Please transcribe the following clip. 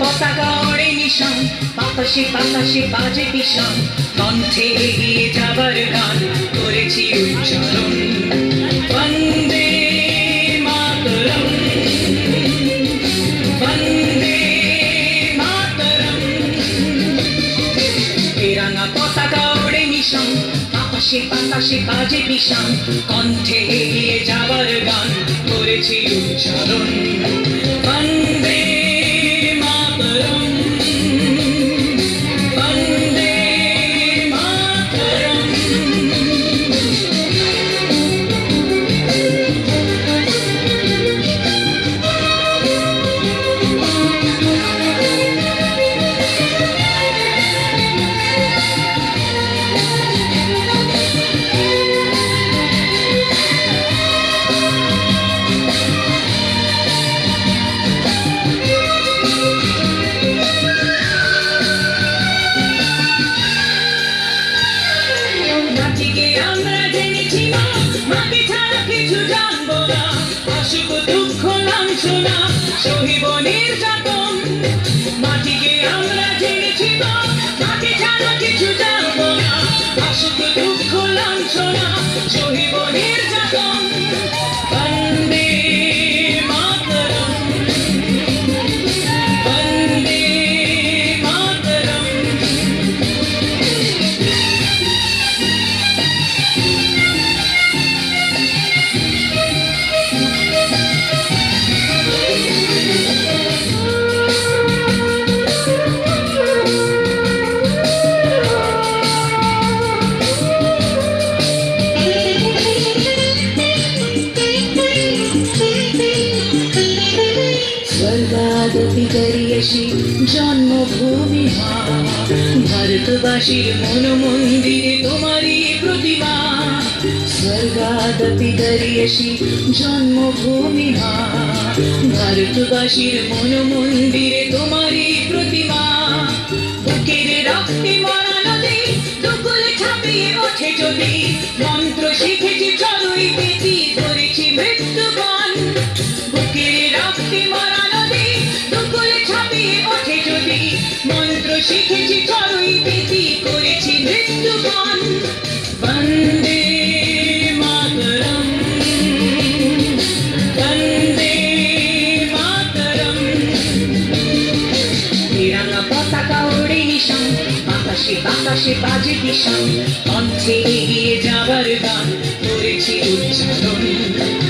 পতাকা ওড়ে নিশান, বাতাসে বাতাসে বাজে বিষান, কণ্ঠে এগিয়ে যাবার গান করেছি উচ্চারণ। বন্দে মাতরম বন্দে মাতরম। তেরাঙ্গা পতাকা ওড়ে নিশান বাজে বিষান, কণ্ঠে এগিয়ে যাবার গান করেছি উচ্চারণ। মাটিকে আমরা জেনেছি মা মাটি ছাড়া কিছু জানব না। অসুখ দুঃখ লাঞ্ছনা সহিব নির্যাতন। স্বর্গাদপি করিয়সি জন্মভূমি ভারতবাসীর মন মন্দিরে তোমারই প্রতিমা। স্বর্গাদপি করিয়সি জন্মভূমি ভারতবাসীর মন মন্দিরে তোমারই প্রতিমা। বুকের রক্তে মরা নদী, দুকুলে ছাপিয়ে ওঠে যদি মন্ত্র শিখেছি বুকের রক্তে মরা আকাশে বাজে দিশা। কণ্ঠে এগিয়ে যাবার গান করেছি উচ্চারণ।